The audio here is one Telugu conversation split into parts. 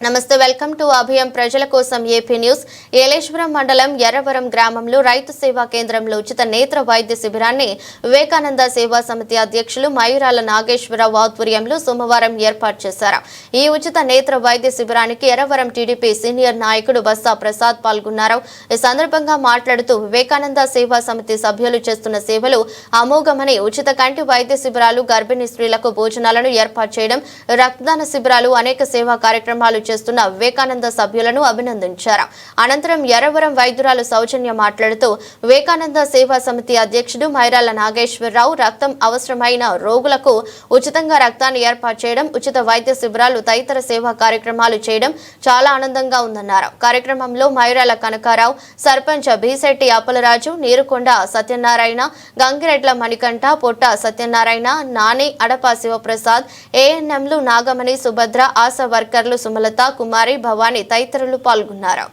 నమస్తే వెల్కమ్ టు అభయం ప్రజల కోసం ఏపీ న్యూస్. ఏలేశ్వరం మండలం ఎర్రవరం గ్రామంలో రైతు సేవా కేంద్రంలో ఉచిత నేత్ర వైద్య శిబిరాన్ని వివేకానంద సేవా సమితి అధ్యక్షులు మయూరాల నాగేశ్వరరావు ఆధ్వర్యంలో సోమవారం ఏర్పాటు చేశారు. ఈ ఉచిత నేత్ర వైద్య శిబిరానికి ఎర్రవరం టీడీపీ సీనియర్ నాయకుడు బస్సా ప్రసాద్ పాల్గొన్నారు. ఈ సందర్భంగా మాట్లాడుతూ వివేకానంద సేవా సమితి సభ్యులు చేస్తున్న సేవలు అమోఘమని ఉచిత కంటి వైద్య శిబిరాలు గర్భిణీ స్త్రీలకు భోజనాలను ఏర్పాటు చేయడం రక్తదాన శిబిరాలు అనేక సేవా కార్యక్రమాలు చేస్తున్న వివేకానంద సభ్యులను అభినందించారు. అనంతరం ఎర్రవరం వైద్యురాలు సౌజన్య మాట్లాడుతూ వివేకానంద సేవా సమితి అధ్యక్షుడు మైరాల నాగేశ్వరరావు రక్తం అవసరమైన రోగులకు ఉచితంగా రక్తాన్ని ఏర్పాటు చేయడం ఉచిత వైద్య శిబిరాలు తదితర సేవా కార్యక్రమాలు చేయడం చాలా ఆనందంగా ఉందన్నారు. కార్యక్రమంలో మైరాల కనకారావు సర్పంచ్ బీసెట్టి అప్పలరాజు నీరుకొండ సత్యనారాయణ గంగిరెడ్ల మణికంఠ పొట్ట సత్యనారాయణ నాని అడప శివప్రసాద్ ఏఎన్ఎంలు నాగమణి సుభద్ర ఆశా వర్కర్లు సుమలత కుమారి భవాని తదితరులు పాల్గొన్నారు.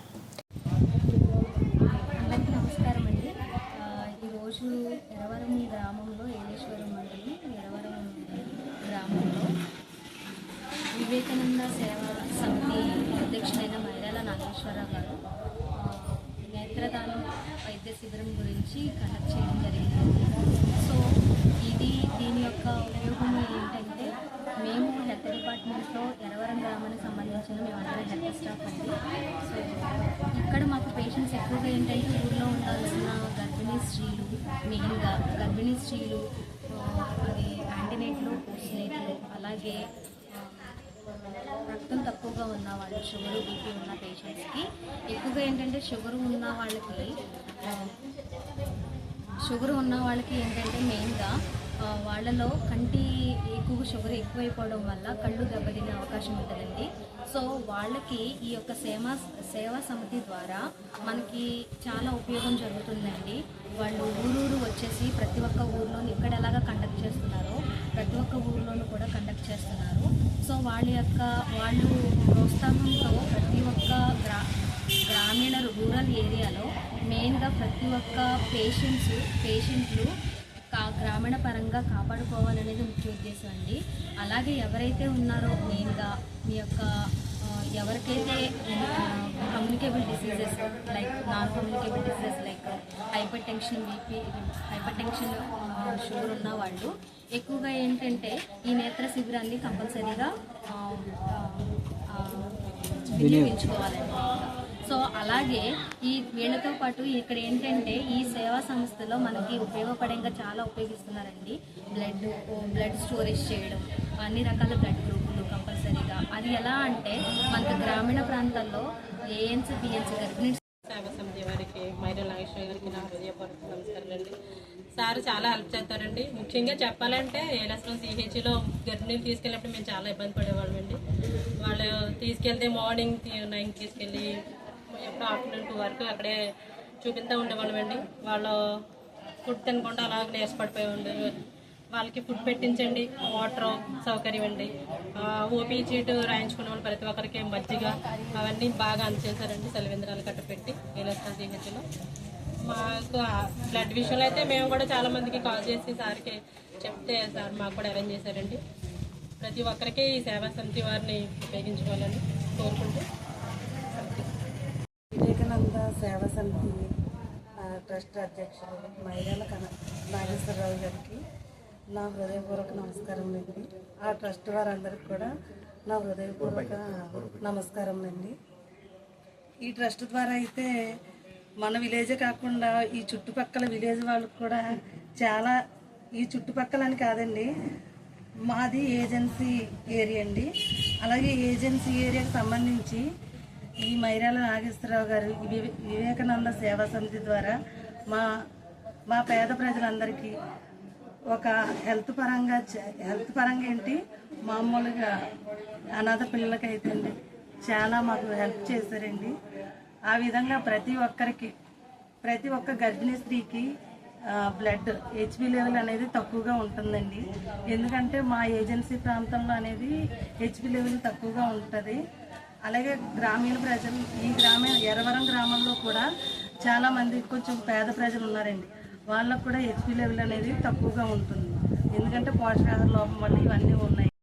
నమస్కారం అండి. ఎరవరం గ్రామంలో ఎరవరం గ్రామంలో వివేకానంద సేవా సమితి అధ్యక్షులైన మైరాల నాగేశ్వరరావు గారు నేత్రదానం వైద్య శిబిరం గురించి కండక్ట్ చేయడం జరిగింది. సో ఇది దీని యొక్క ఉపయోగం ఏంటంటే మేము హెల్త్ డిపార్ట్మెంట్లో ఎరవరం గ్రామానికి సంబంధించిన మేమందరం హెల్త్ స్టాఫ్ అండి సో ఇక్కడ మాకు పేషెంట్స్ ఎక్కువగా ఏంటంటే ఊళ్ళో ఉండాల్సిన గర్భిణీ స్త్రీలు మెయిన్గా గర్భిణీ స్త్రీలు అది యాంటీనేట్లు పోస్ట్నేట్లు అలాగే రక్తం తక్కువగా ఉన్న వాళ్ళు షుగర్ బీపీ ఉన్న పేషెంట్స్కి ఎక్కువగా ఏంటంటే షుగర్ ఉన్న వాళ్ళకి షుగర్ ఉన్న వాళ్ళకి ఏంటంటే మెయిన్గా వాళ్ళలో కంటి ఎక్కువ షుగర్ ఎక్కువైపోవడం వల్ల కళ్ళు దెబ్బతినే అవకాశం ఉంటుందండి. సో వాళ్ళకి ఈ యొక్క సేవా సేవా సమితి ద్వారా మనకి చాలా ఉపయోగం జరుగుతుందండి. వాళ్ళు ఊరూరు వచ్చేసి ప్రతి ఒక్క ఊర్లోనూ ఇక్కడ ఎలాగా కండక్ట్ చేస్తున్నారో ప్రతి ఒక్క ఊర్లోనూ కూడా కండక్ట్ చేస్తున్నారు. సో వాళ్ళ యొక్క వాళ్ళు ప్రోత్సాహంతో ప్రతి ఒక్క గ్రా గ్రామీణ రూరల్ ఏరియాలో మెయిన్గా ప్రతి ఒక్క పేషెంట్స్ పేషెంట్లు గ్రామీణ పరంగా కాపాడుకోవాలనేది ముఖ్య ఉద్దేశం అండి. అలాగే ఎవరైతే ఉన్నారో మెయిన్గా మీ యొక్క ఎవరికైతే communicable diseases like non communicable diseases like hypertension BP hypertension sugar ఉన్న వాళ్ళు ఎక్కువగా ఏంటంటే ఈ నేత్ర శిబిరాన్ని కంపల్సరీగా వినియోగించుకోవాలండి. సో అలాగే ఈ వీళ్ళతో పాటు ఇక్కడ ఏంటంటే ఈ సేవా సంస్థలో మనకి ఉపయోగపడేగా చాలా ఉపయోగిస్తున్నారండి. బ్లడ్ బ్లడ్ స్టోరేజ్ చేయడం అన్ని రకాల బ్లడ్ గ్రూపులు కంపల్సరీగా. అది ఎలా అంటే మన గ్రామీణ ప్రాంతాల్లో ఏఎన్సీ పిఎన్సీ గర్భిణీ సేవా సమితి వారికి మైరా నాగేశ్వర గారికి నా హృదయపూర్వక నమస్కారాలండి. సార్ చాలా హెల్ప్ చేస్తారండి. ముఖ్యంగా చెప్పాలంటే ఏలస్రం సిహెచ్లో గర్భిణీలు తీసుకెళ్ళినప్పుడు మేము చాలా ఇబ్బంది పడేవాళ్ళమండి. వాళ్ళు తీసుకెళ్తే మార్నింగ్ నైన్ తీసుకెళ్ళి ఎప్పుడు ఆఫ్టర్నూన్ టూ వరకు అక్కడే చూపిస్తూ ఉండేవాళ్ళమండి. వాళ్ళు ఫుడ్ తినకుండా అలాగ నేర్చి పడిపోయి ఉండేవారు వాళ్ళకి ఫుడ్ పెట్టించండి వాటర్ సౌకర్యం అండి. ఓపీ చీటు రాయించుకునే వాళ్ళు ప్రతి ఒక్కరికి మజ్జిగ అవన్నీ బాగా అందచేశారండి సెలవేంద్రాలు కట్టపెట్టి ఏలస్తా జీహెచ్లో మాకు బ్లడ్ విషయంలో అయితే మేము కూడా చాలామందికి కాల్ చేసి సార్కి చెప్తే సార్ మాకు కూడా అరేంజ్ చేశారండి. ప్రతి ఒక్కరికి ఈ సేవా సమితి వారిని ఉపయోగించుకోవాలని కోరుకుంటూ సేవా సమితి ట్రస్ట్ అధ్యక్షుడు మైదాల కన నాగేశ్వరరావు గారికి నా హృదయపూర్వక నమస్కారం అండి. ఆ ట్రస్ట్ వారందరికీ కూడా నా హృదయపూర్వక నమస్కారం అండి. ఈ ట్రస్ట్ ద్వారా అయితే మన విలేజే కాకుండా ఈ చుట్టుపక్కల విలేజ్ వాళ్ళకు కూడా చాలా ఈ చుట్టుపక్కల అని కాదండి మాది ఏజెన్సీ ఏరియా అండి. అలాగే ఏజెన్సీ ఏరియాకి సంబంధించి ఈ మైరాల నాగేశ్వరరావు గారు వివే- వివేకానంద సేవా సమితి ద్వారా మా మా పేద ప్రజలందరికీ ఒక హెల్త్ పరంగా చ- హెల్త్ పరంగా ఏంటి? మామూలుగా అనాథ పిల్లలకైతే అండి చాలా మాకు హెల్ప్ చేశారండి. ఆ విధంగా ప్రతి ఒక్కరికి ప్రతి ఒక్క గర్భిణీ స్త్రీకి బ్లడ్ హెచ్బి లెవెల్ అనేది తక్కువగా ఉంటుందండి. ఎందుకంటే మా ఏజెన్సీ ప్రాంతంలో అనేది హెచ్బి లెవెల్ తక్కువగా ఉంటుంది. అలాగే గ్రామీణ ప్రజలు ఈ గ్రామీణ ఎర్రవరం గ్రామంలో కూడా చాలా మంది కొంచెం పేద ప్రజలు ఉన్నారండి. వాళ్ళకు కూడా హెచ్పి లెవెల్ అనేది తక్కువగా ఉంటుంది. ఎందుకంటే పోషకాహార లోపం వల్ల ఇవన్నీ ఉన్నాయి.